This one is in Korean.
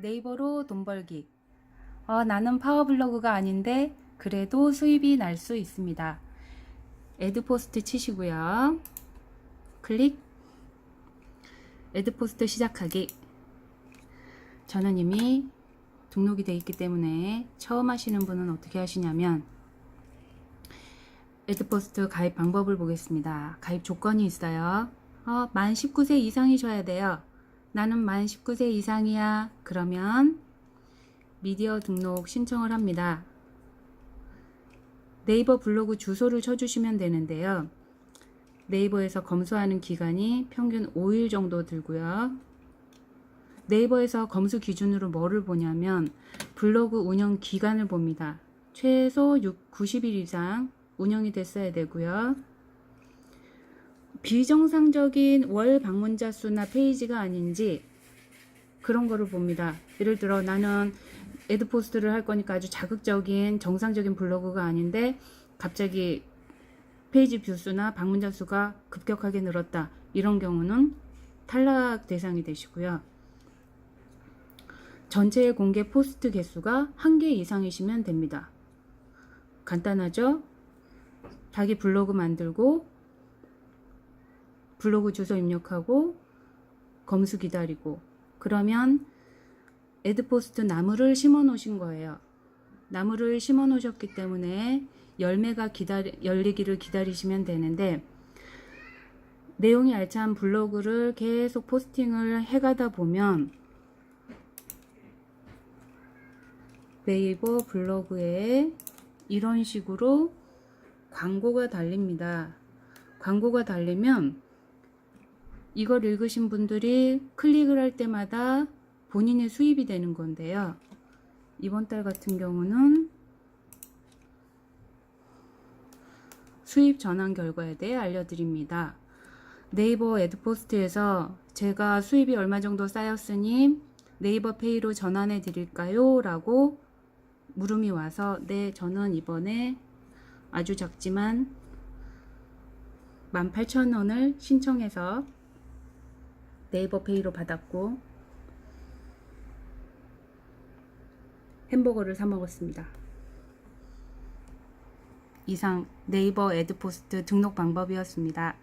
네이버로 돈 벌기. 어, 나는 파워블로그가 아닌데 그래도 수입이 날 수 있습니다. 애드포스트 치시고요. 클릭. 애드포스트 시작하기. 저는 이미 등록이 되어 있기 때문에 처음 하시는 분은 어떻게 하시냐면 애드포스트 가입 방법을 보겠습니다. 가입 조건이 있어요. 어, 만 19세 이상이셔야 돼요. 나는 만 19세 이상이야. 그러면 미디어 등록 신청을 합니다. 네이버 블로그 주소를 쳐주시면 되는데요. 네이버에서 검수하는 기간이 평균 5일 정도 들고요. 네이버에서 검수 기준으로 뭐를 보냐면 블로그 운영 기간을 봅니다. 최소 6, 90일 이상 운영이 됐어야 되고요. 비정상적인 월 방문자 수나 페이지가 아닌지 그런 거를 봅니다. 예를 들어 나는 애드 포스트를 할 거니까 아주 자극적인 정상적인 블로그가 아닌데 갑자기 페이지 뷰 수나 방문자 수가 급격하게 늘었다. 이런 경우는 탈락 대상이 되시고요. 전체 공개 포스트 개수가 한 개 이상이시면 됩니다. 간단하죠? 자기 블로그 만들고 블로그 주소 입력하고 검수 기다리고 그러면 애드포스트 나무를 심어 놓으신 거예요. 나무를 심어 놓으셨기 때문에 열매가 기다리, 열리기를 기다리시면 되는데 내용이 알찬 블로그를 계속 포스팅을 해가다 보면 네이버 블로그에 이런 식으로 광고가 달립니다. 광고가 달리면 이걸 읽으신 분들이 클릭을 할 때마다 본인의 수입이 되는 건데요. 이번 달 같은 경우는 수입 전환 결과에 대해 알려드립니다. 네이버 애드포스트에서 제가 수입이 얼마 정도 쌓였으니 네이버 페이로 전환해 드릴까요? 라고 물음이 와서 네, 저는 이번에 아주 작지만 18,000원을 신청해서 네이버 페이로 받았고 햄버거를 사 먹었습니다. 이상 네이버 애드포스트 등록 방법이었습니다.